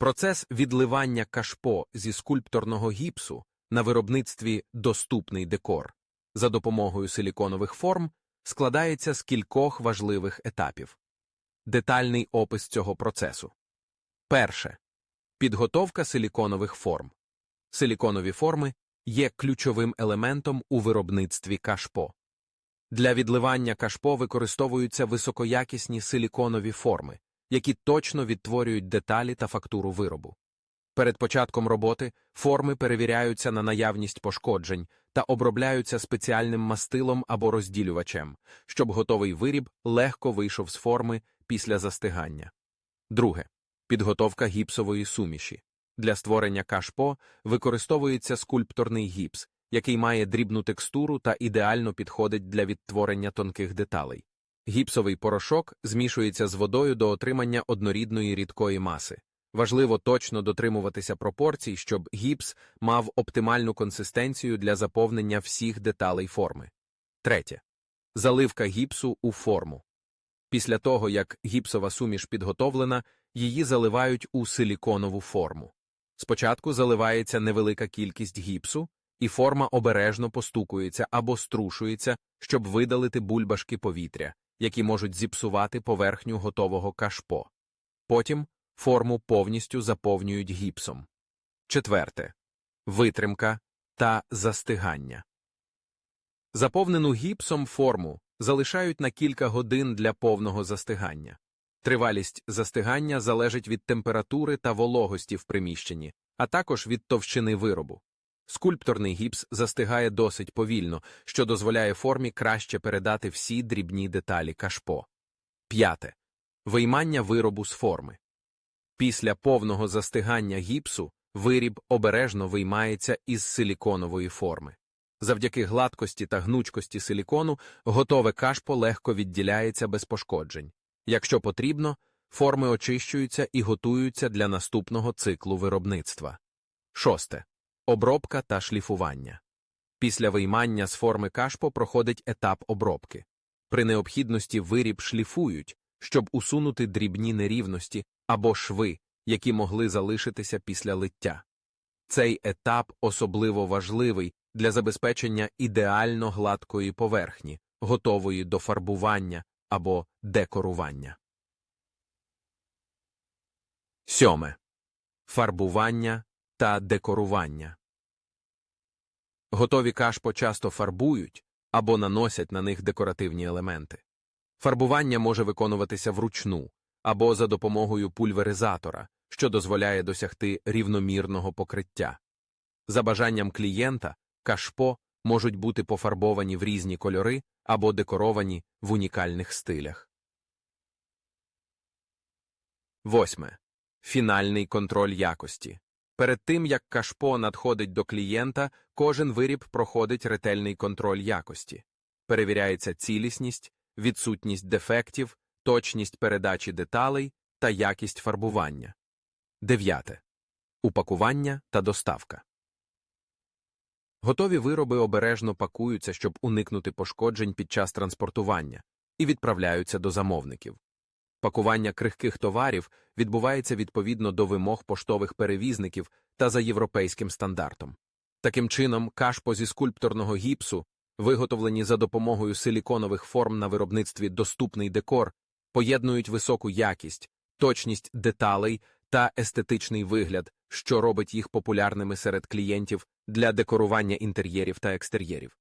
Процес відливання кашпо зі скульпторного гіпсу на виробництві доступний декор за допомогою силіконових форм складається з кількох важливих етапів. Детальний опис цього процесу. Перше. Підготовка силіконових форм. Силіконові форми є ключовим елементом у виробництві кашпо. Для відливання кашпо використовуються високоякісні силіконові форми, які точно відтворюють деталі та фактуру виробу. Перед початком роботи форми перевіряються на наявність пошкоджень та обробляються спеціальним мастилом або розділювачем, щоб готовий виріб легко вийшов з форми після застигання. Друге. Підготовка гіпсової суміші. Для створення кашпо використовується скульпторний гіпс, який має дрібну текстуру та ідеально підходить для відтворення тонких деталей. Гіпсовий порошок змішується з водою до отримання однорідної рідкої маси. Важливо точно дотримуватися пропорцій, щоб гіпс мав оптимальну консистенцію для заповнення всіх деталей форми. Третє. Заливка гіпсу у форму. Після того, як гіпсова суміш підготовлена, її заливають у силіконову форму. Спочатку заливається невелика кількість гіпсу, і форма обережно постукується або струшується, щоб видалити бульбашки повітря, які можуть зіпсувати поверхню готового кашпо. Потім форму повністю заповнюють гіпсом. Четверте. Витримка та застигання. Заповнену гіпсом форму залишають на кілька годин для повного застигання. Тривалість застигання залежить від температури та вологості в приміщенні, а також від товщини виробу. Скульпторний гіпс застигає досить повільно, що дозволяє формі краще передати всі дрібні деталі кашпо. П'яте. Виймання виробу з форми. Після повного застигання гіпсу виріб обережно виймається із силіконової форми. Завдяки гладкості та гнучкості силікону готове кашпо легко відділяється без пошкоджень. Якщо потрібно, форми очищуються і готуються для наступного циклу виробництва. Шосте. Обробка та шліфування. Після виймання з форми кашпо проходить етап обробки. При необхідності виріб шліфують, щоб усунути дрібні нерівності або шви, які могли залишитися після лиття. Цей етап особливо важливий для забезпечення ідеально гладкої поверхні, готової до фарбування або декорування. Сьоме. Фарбування та декорування. Готові кашпо часто фарбують або наносять на них декоративні елементи. Фарбування може виконуватися вручну або за допомогою пульверизатора, що дозволяє досягти рівномірного покриття. За бажанням клієнта, кашпо можуть бути пофарбовані в різні кольори або декоровані в унікальних стилях. Восьме. Фінальний контроль якості. Перед тим, як кашпо надходить до клієнта, кожен виріб проходить ретельний контроль якості. Перевіряється цілісність, відсутність дефектів, точність передачі деталей та якість фарбування. Дев'яте. Упакування та доставка. Готові вироби обережно пакуються, щоб уникнути пошкоджень під час транспортування, і відправляються до замовників. Пакування крихких товарів відбувається відповідно до вимог поштових перевізників та за європейським стандартом. Таким чином, кашпо зі скульпторного гіпсу, виготовлені за допомогою силіконових форм на виробництві доступний декор, поєднують високу якість, точність деталей та естетичний вигляд, що робить їх популярними серед клієнтів для декорування інтер'єрів та екстер'єрів.